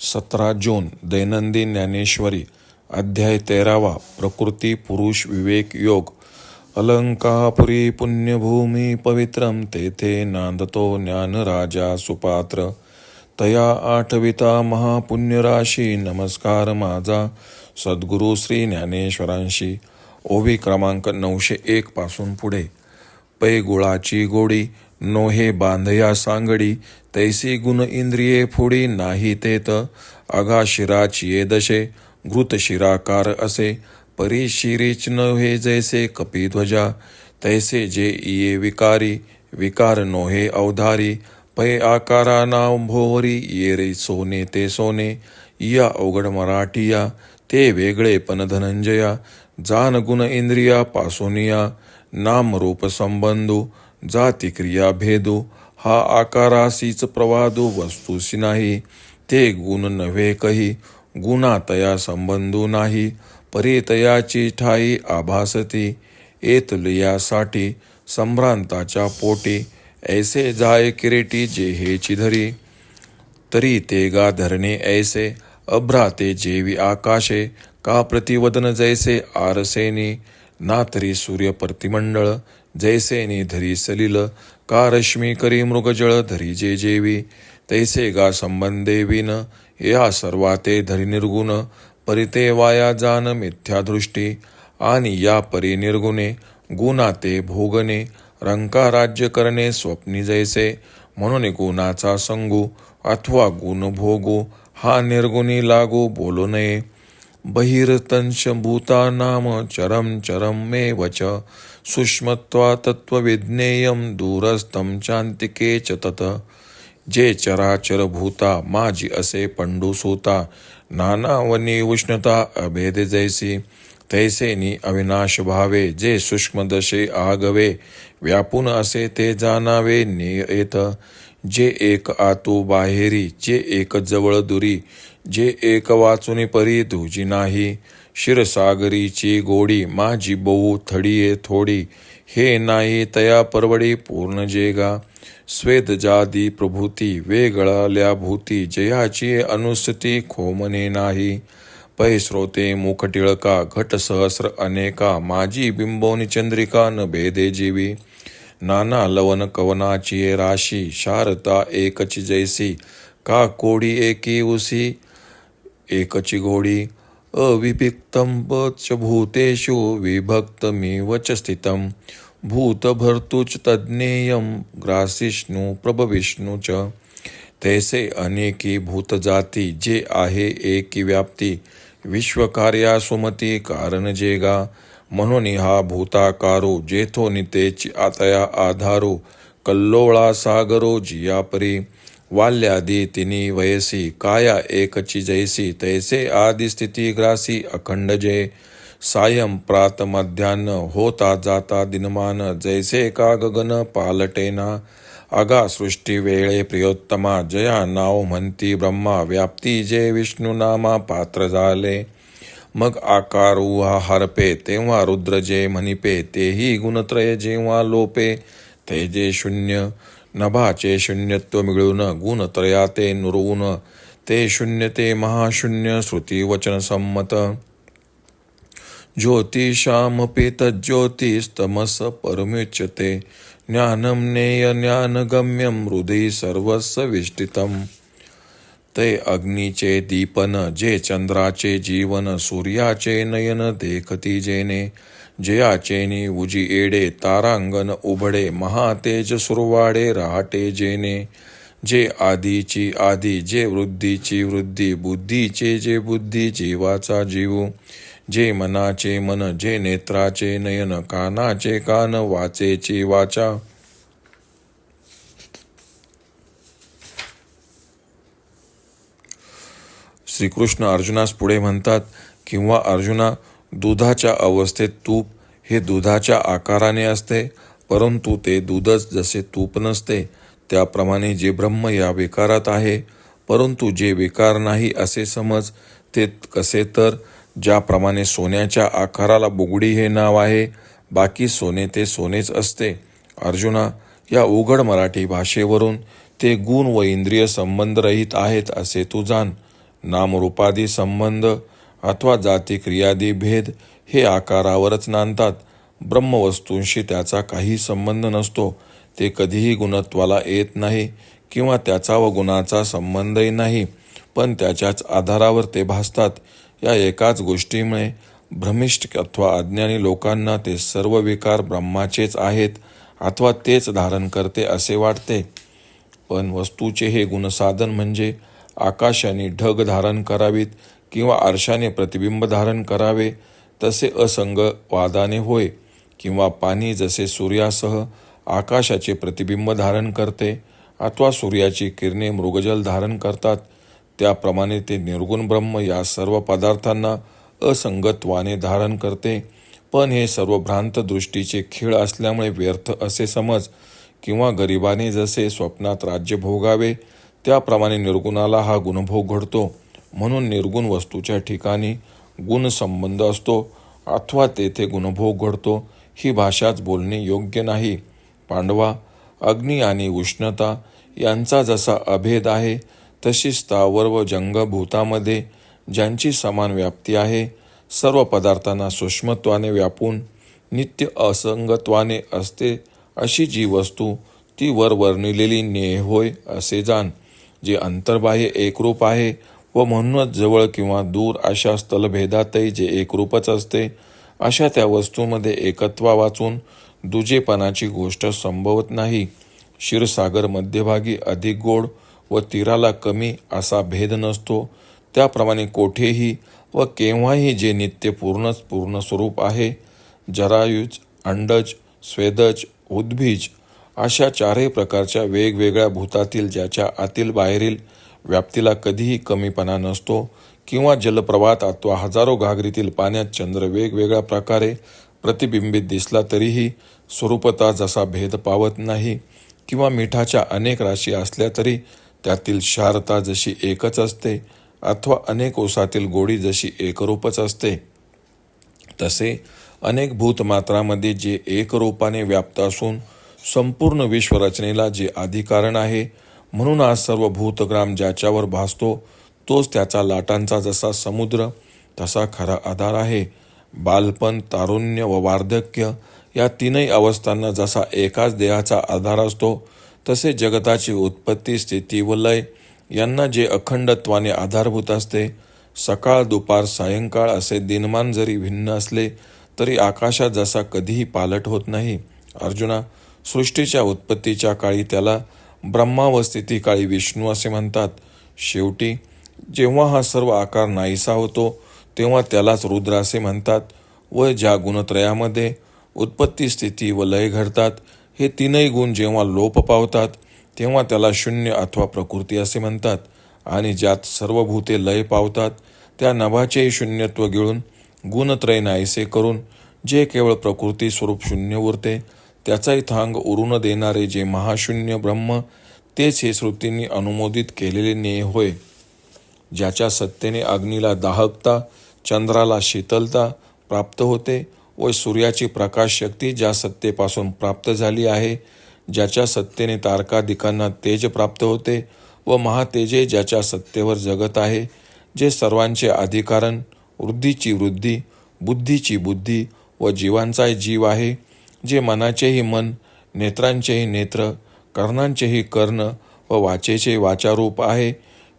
सतरा जून दैनंदिन ज्ञानेश्वरी अध्याय तेरावा प्रकृती पुरुष विवेक योग. अलंकापुरी पुण्यभूमी पवित्रम तेथे नांदतो ज्ञानराजा सुपात्र. तया आठविता महापुण्यराशी नमस्कार माझा सद्गुरू श्री ज्ञानेश्वरांशी. ओवी क्रमांक नऊशे एक पासून पुढे. पै गुळाची गोडी नोहे बांधया सांगडी तैसी गुण इंद्रिये फुडी नाही तेत. अघा शिराची ये दशे घृत शिराकार असे. परी शिरीच नव्हे जैसे कपिध्वजा तैसे जे इये विकारी विकार नोहे अवधारी. पै आकारा नाव भोवरी ये रे सोने ते सोने. या अवघड मराठिया ते वेगळे पण धनंजया. जान गुण इंद्रिया पासोनिया नाम रूप संबंधू. जाती क्रिया भेदू हा आकारासीच प्रवादू वस्तूसी नाही. ते गुण नव्हे कही गुणातया संबंधू नाही. परितयाची ठाई आभासती एतलयासाठी संभ्रांताच्या पोटी ऐसे जाय किरेटी जे हे धरी तरी ते गा धरणे ऐसे अभ्राते जेवी आकाशे का प्रतिवदन जैसे आरसेनी. ना तरी सूर्य प्रतिमंडळ जैसेनी धरी सलिल का रश्मी करी मृगजळ धरी जे जेवी तैसे गा संबंधे विन या सर्वाते धरी निर्गुण परिते वाया जान मिथ्या दृष्टी आणि या परी निर्गुणे गुणाते भोगणे रंका राज्य करणे स्वप्नी जैसे म्हणून गुणाचा संगू अथवा गुण भोगू हा निर्गुणी लागू बोलू नये. बहिर्तंश भूतानाम चरम चरम मे वच सूक्ष्मत्वा तत्वविज्ञेयम दूरस्थम चांतिके च तत। जे चराचर भूता माझी असे पंडू सूता। नानावनी उष्णता अभेद जैसी। तैसेनी अविनाश भावे जे सूक्ष्मदशे आगवे। व्यापून असे ते जाणावे नियत। जे एक आतू बाहेरी जे एक जवळ दुरी। जे एक वाचून परी तुझी नाही. शिरसागरीची गोडी माझी बहु थडीये थोडी. हे नाही तया परवडी पूर्ण जेगा. स्वेद जादी प्रभूती वेगळल्या भूती. जयाची अनुस्थिती खोमने नाही. पै श्रोते मुख टिळका घट सहस्र अनेका. माझी बिंबोनी चंद्रिका न भेदे जीवी. नाना लवन कवनाची राशी शारता एकची जैसी. का कोडी एकी उसी? एकची गोडी अविभिक्तम भूतेषु विभक्तमिव च स्थितम भूतभर्तुच तज्ज्ञेयम ग्रासिष्णु प्रभविष्णू च। तैसे अनेकी भूतजाती जे आहे एकी व्याप्ती। विश्वकार्या सुमती कारण जेगा म्हणून हा भूताकारो जेथो नितेची आतया आधारो। कल्लोळा सागरो जियापरी। वाल्यादी तिनी वयसी काया एकची जैसी तैसे आदी स्थिती ग्रासी अखंड जे। सायं प्रात मध्यान्न होता जाता दिनमान जैसे का गगन पालटेना। अगा सृष्टी वेळे प्रियोत्तमा जया नाव म्हणती ब्रह्मा व्याप्ती जे विष्णू नामा पात्र झाले। मग आकार उहा हरपे तेव्हा रुद्र जे म्हणिपे तेही गुणत्रय जेव्हा लोपे ते जे शून्य। नभाचे शून्यत्व मिळून गुणत्रयाते नुरवून ते शून्य ते महाशून्य श्रुती वचन संमत. ज्योतिषामपि तज्ज्योतिस्तमस परमुच्यते ज्ञानम नेय ज्ञानगम्यम हृदय सर्वस्व विष्टितम ते अग्नीचे दीपन जे चंद्राचे जीवन सूर्याचे नयन देखती जेने जयाचेनी उजी एडे तारांगण उभडे महातेज सुरवाडे रहाटे जेने। जे आधीची आधी जे वृद्धीची वृद्धी बुद्धीचे जे बुद्धी जीवाचा जीव। जे मनाचे मन जे नेत्राचे नयन कानाचे कान वाचेची वाचा। श्रीकृष्ण अर्जुनास पुढे म्हणतात किंवा अर्जुना दुधाच्या अवस्थेत तूप हे दुधाच्या आकाराने असते परंतु ते दूधच जसे तूप नसते त्याप्रमाणे जे ब्रह्म या विकारात आहे परंतु जे विकार नाही असे समज ते कसे तर ज्याप्रमाणे सोन्याच्या आकाराला बुगडी हे नाव आहे बाकी सोने ते सोनेच असते. अर्जुना या उघड मराठी भाषेवरून ते गुण व इंद्रिय संबंध रहित आहेत असे तू जाण. नामरूपादी संबंध अथवा जाती क्रियादी भेद हे आकारावरच नांदतात. ब्रह्मवस्तूंशी त्याचा काही संबंध नसतो. ते कधीही गुणत्वाला येत नाही किंवा त्याचा व गुणाचा संबंधही नाही पण त्याच्याच आधारावर ते भासतात. या एकाच गोष्टीमुळे भ्रमिष्ठ अथवा अज्ञानी लोकांना ते सर्व विकार ब्रह्माचेच आहेत अथवा तेच धारण करते असे वाटते. पण वस्तूचे हे गुणसाधन म्हणजे आकाशाने ढग धारण करावीत किंवा आरशाने प्रतिबिंब धारण करावे तसे असंग वादाने होय किंवा पाणी जसे सूर्यासह आकाशाचे प्रतिबिंब धारण करते अथवा सूर्याची किरणे मृगजल धारण करतात त्याप्रमाणे ते निर्गुण ब्रह्म या सर्व पदार्थांना असंगत्वाने धारण करते. पण हे सर्व भ्रांत दृष्टीचे खेळ असल्यामुळे व्यर्थ असे समज किंवा गरिबाने जसे स्वप्नात राज्य भोगावे त्याप्रमाणे निर्गुणाला हा गुणभोग घडतो. म्हणून निर्गुण वस्तूच्या ठिकाणी गुणसंबंध असतो अथवा तेथे गुणभोग घडतो ही भाषाच बोलणे योग्य नाही. पांडवा अग्नी आणि उष्णता यांचा जसा अभेद आहे तशी स्थावर व जंगभूतामध्ये ज्यांची समान व्याप्ती आहे सर्व पदार्थांना सूक्ष्मत्वाने व्यापून नित्य असंगत्वाने असते अशी जी वस्तू ती वर वर्णिलेली नेह होय असे जाण जे अंतर्बाह्य एकरूप आहे व म्हणूनच जवळ किंवा दूर अशा स्थलभेदातही जे एकरूपच असते अशा त्या वस्तूमध्ये एकत्वा वाचून दुजेपणाची गोष्ट संभवत नाही. क्षीरसागर मध्यभागी अधिक गोड व तीराला कमी असा भेद नसतो. त्याप्रमाणे कोठेही व केव्हाही जे नित्य पूर्णच पूर्ण स्वरूप आहे जरायुज अंडज स्वेदज उद्भीज अशा चारही प्रकारच्या वेगवेगळ्या भूतातील ज्याच्या आतील बाहेरील व्याप्तीला कधीही कमीपणा नसतो किंवा जलप्रवाहात अथवा हजारो घागरीतील पाण्यात चंद्र वेगवेगळ्या प्रकारे प्रतिबिंबित दिसला तरीही स्वरूपता जसा भेद पावत नाही किंवा मिठाच्या अनेक राशी असल्या तरी त्यातील क्षारता जशी एकच असते अथवा अनेक ओसातील गोडी जशी एकरूपच असते तसे अनेक भूतमात्रामध्ये जे एकरूपाने व्याप्त असून संपूर्ण विश्वरचनेला जे आधिकारण आहे म्हणून आज सर्व भूतग्राम ज्याच्यावर भासतो तोच त्याचा लाटांचा जसा समुद्र तसा खरा आधार आहे. बालपण तारुण्य व वार्धक्य या तीनही अवस्थांना जसा एकाच देहाचा आधार असतो तसे जगताची उत्पत्ती स्थिती व लय यांना जे अखंडत्वाने आधारभूत असते सकाळ दुपार सायंकाळ असे दिनमान जरी भिन्न असले तरी आकाशात जसा कधीही पालट होत नाही. अर्जुना सृष्टीच्या उत्पत्तीच्या काळी त्याला ब्रह्मा व स्थिती काळी विष्णू असे म्हणतात. शेवटी जेव्हा हा सर्व आकार नाहीसा होतो तेव्हा त्यालाच रुद्र असे म्हणतात. व ज्या गुणत्रयामध्ये उत्पत्ती स्थिती व लय घडतात हे तीनही गुण जेव्हा लोप पावतात तेव्हा त्याला शून्य अथवा प्रकृती असे म्हणतात. आणि ज्यात सर्व भूते लय पावतात त्या नभाचेही शून्यत्व गिळून गुणत्रय नाहीसे करून जे केवळ प्रकृती स्वरूप शून्य उरते त्याचाही थांग उरून देणारे जे महाशून्य ब्रह्म तेच हे श्रुतींनी अनुमोदित केलेले नेय होय. ज्याच्या सत्तेने अग्नीला दाहकता चंद्राला शीतलता प्राप्त होते व सूर्याची प्रकाश शक्ती ज्या सत्तेपासून प्राप्त झाली आहे ज्याच्या सत्तेने तारकादिकांना तेज प्राप्त होते व महातेजे ज्याच्या सत्तेवर जगत आहे जे सर्वांचे अधिकारण वृद्धीची वृद्धी बुद्धीची बुद्धी व जीवांचाही जीव आहे जे मनाचेही मन नेत्रांचेही नेत्र कर्णांचेही कर्ण व वाचेचे वाचारूप आहे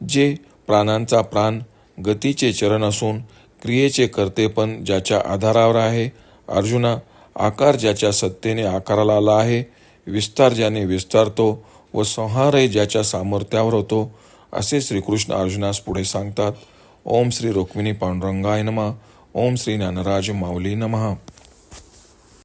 जे प्राणांचा प्राण गतीचे चरण असून क्रियेचे कर्तेपण ज्याच्या आधारावर आहे अर्जुना आकार ज्याच्या सत्तेने आकाराला आला आहे विस्तार ज्याने विस्तारतो व संहारही ज्याच्या सामर्थ्यावर होतो असे श्रीकृष्ण अर्जुनास पुढे सांगतात. ओम श्री रुक्मिणी पांडुरंगाय नमा. ओम श्री ज्ञानराज माऊली नमः.